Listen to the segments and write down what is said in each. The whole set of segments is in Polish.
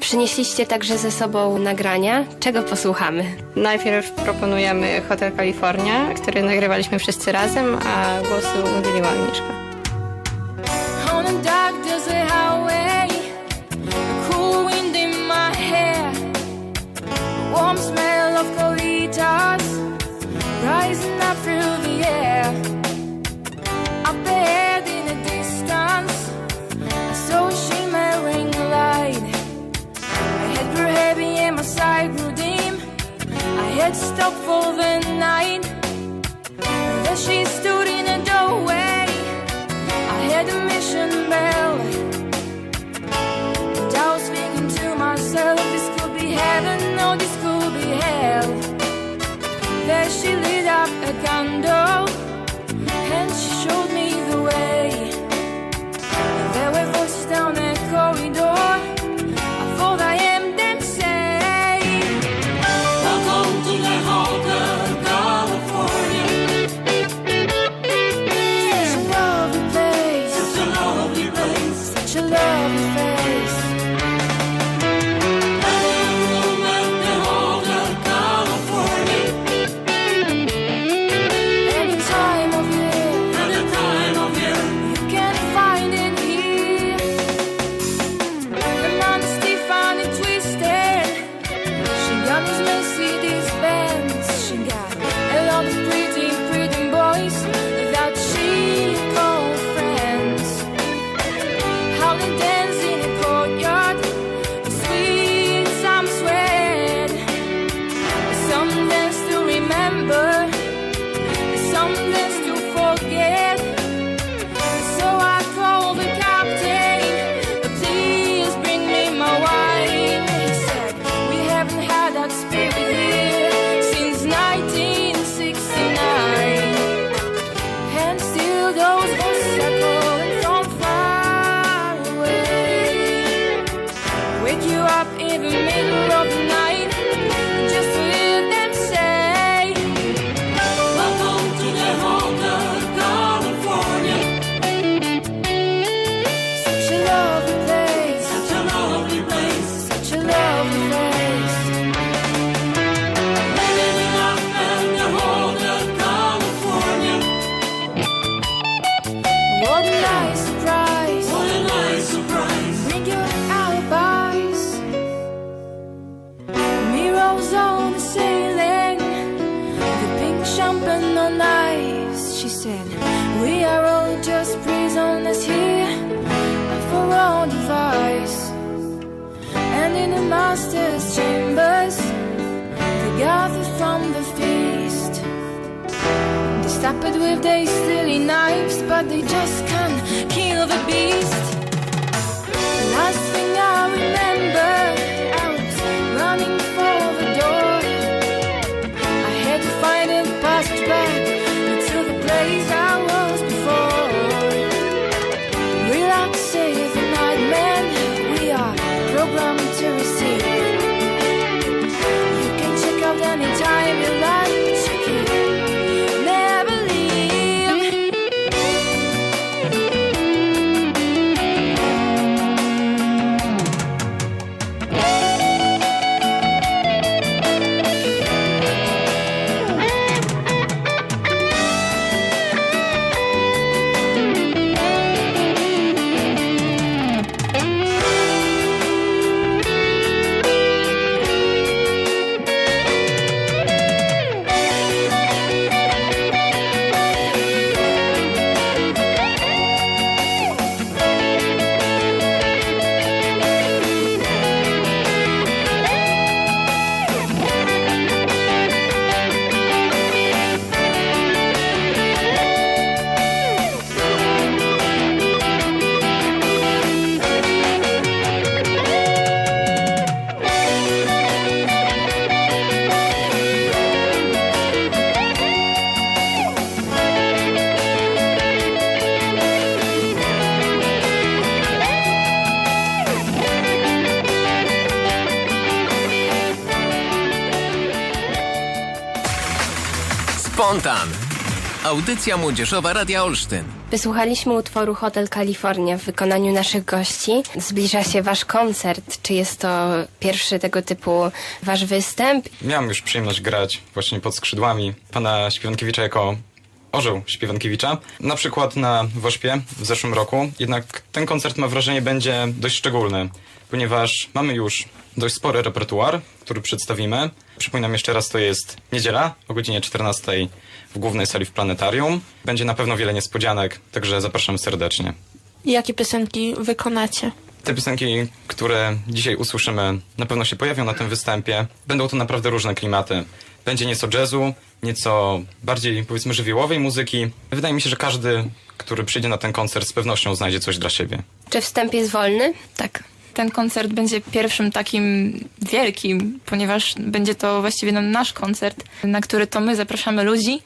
Przynieśliście także ze sobą nagrania, czego posłuchamy. Najpierw proponujemy Hotel Kalifornia, który nagrywaliśmy wszyscy razem, a głosu udzieliła Agnieszka. head stuck for the night. There she stood in the doorway. I heard a mission bell. And I was thinking to myself, this could be heaven or this could be hell. There she lit up a candle. master's chambers, they gather from the feast. They stab it with their silly knives, but they just can't kill the beast. The last thing I remember. Fontan. Audycja młodzieżowa Radia Olsztyn. Wysłuchaliśmy utworu Hotel California w wykonaniu naszych gości. Zbliża się wasz koncert. Czy jest to pierwszy tego typu wasz występ? Miałem już przyjemność grać właśnie pod skrzydłami pana Śpiewnikiewicza jako orzeł Śpiewankiewicza. Na przykład na Wośpie w zeszłym roku. Jednak ten koncert, mam wrażenie, będzie dość szczególny, ponieważ mamy już dość spory repertuar, który przedstawimy. Przypominam jeszcze raz, to jest niedziela o godzinie 14 w głównej sali w Planetarium. Będzie na pewno wiele niespodzianek, także zapraszam serdecznie. Jakie piosenki wykonacie? Te piosenki, które dzisiaj usłyszymy, na pewno się pojawią na tym występie. Będą to naprawdę różne klimaty. Będzie nieco jazzu, nieco bardziej, powiedzmy, żywiołowej muzyki. Wydaje mi się, że każdy, który przyjdzie na ten koncert, z pewnością znajdzie coś dla siebie. Czy wstęp jest wolny? Tak. Ten koncert będzie pierwszym takim wielkim, ponieważ będzie to właściwie no, nasz koncert, na który to my zapraszamy ludzi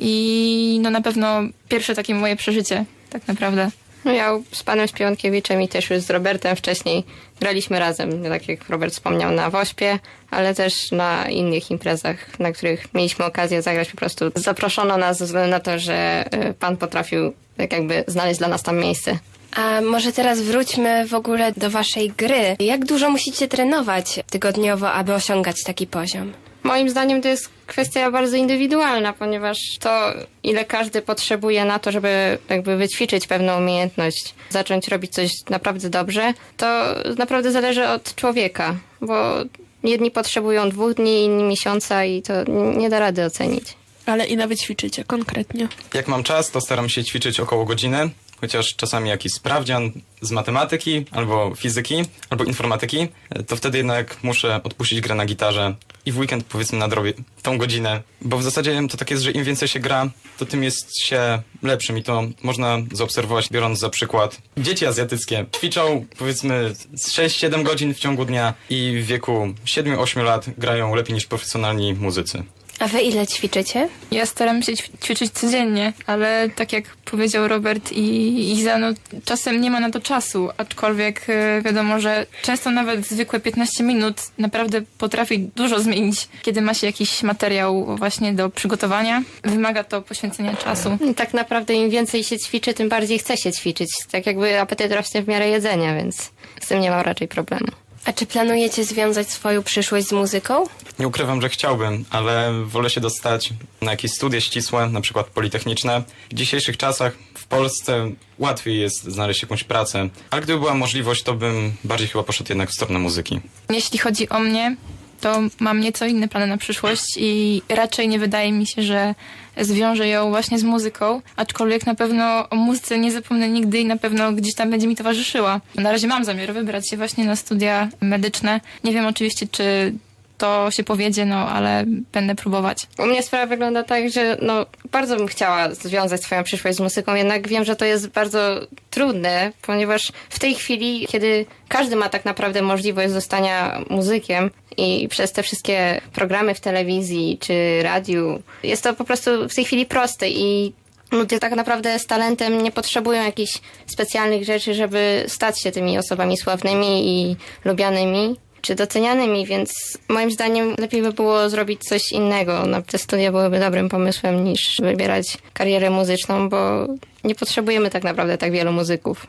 i no na pewno pierwsze takie moje przeżycie, tak naprawdę. No ja z panem Śpiewankiewiczem i też już z Robertem wcześniej graliśmy razem, tak jak Robert wspomniał, na Wośpie, ale też na innych imprezach, na których mieliśmy okazję zagrać po prostu. Zaproszono nas ze względu na to, że y, pan potrafił tak jakby znaleźć dla nas tam miejsce. A może teraz wróćmy w ogóle do waszej gry. Jak dużo musicie trenować tygodniowo, aby osiągać taki poziom? Moim zdaniem to jest kwestia bardzo indywidualna, ponieważ to, ile każdy potrzebuje na to, żeby jakby wyćwiczyć pewną umiejętność, zacząć robić coś naprawdę dobrze, to naprawdę zależy od człowieka, bo jedni potrzebują dwóch dni, inni miesiąca i to nie da rady ocenić. Ale ile wy ćwiczycie konkretnie? Jak mam czas, to staram się ćwiczyć około godziny, chociaż czasami jakiś sprawdzian z matematyki, albo fizyki, albo informatyki, to wtedy jednak muszę odpuścić grę na gitarze i w weekend powiedzmy nadrobię tą godzinę, bo w zasadzie to tak jest, że im więcej się gra, to tym jest się lepszym i to można zaobserwować biorąc za przykład dzieci azjatyckie. Ćwiczą powiedzmy z 6-7 godzin w ciągu dnia i w wieku 7-8 lat grają lepiej niż profesjonalni muzycy. A wy ile ćwiczycie? Ja staram się ćwi- ćwiczyć codziennie, ale tak jak powiedział Robert i Iza, no czasem nie ma na to czasu, aczkolwiek e, wiadomo, że często nawet zwykłe 15 minut naprawdę potrafi dużo zmienić, kiedy ma się jakiś materiał właśnie do przygotowania. Wymaga to poświęcenia czasu. I tak naprawdę im więcej się ćwiczy, tym bardziej chce się ćwiczyć. Tak jakby apetyt rośnie w miarę jedzenia, więc z tym nie mam raczej problemu. A czy planujecie związać swoją przyszłość z muzyką? Nie ukrywam, że chciałbym, ale wolę się dostać na jakieś studia ścisłe, na przykład politechniczne. W dzisiejszych czasach w Polsce łatwiej jest znaleźć jakąś pracę, ale gdyby była możliwość, to bym bardziej chyba poszedł jednak w stronę muzyki. Jeśli chodzi o mnie, to mam nieco inne plany na przyszłość i raczej nie wydaje mi się, że zwiążę ją właśnie z muzyką, aczkolwiek na pewno o muzyce nie zapomnę nigdy i na pewno gdzieś tam będzie mi towarzyszyła. Na razie mam zamiar wybrać się właśnie na studia medyczne. Nie wiem oczywiście, czy to się powiedzie, no ale będę próbować. U mnie sprawa wygląda tak, że no, bardzo bym chciała związać swoją przyszłość z muzyką, jednak wiem, że to jest bardzo trudne, ponieważ w tej chwili, kiedy każdy ma tak naprawdę możliwość zostania muzykiem i przez te wszystkie programy w telewizji czy radiu, jest to po prostu w tej chwili proste i Ludzie tak naprawdę z talentem nie potrzebują jakichś specjalnych rzeczy, żeby stać się tymi osobami sławnymi i lubianymi czy docenianymi, więc moim zdaniem lepiej by było zrobić coś innego. No, te studia byłyby dobrym pomysłem niż wybierać karierę muzyczną, bo nie potrzebujemy tak naprawdę tak wielu muzyków.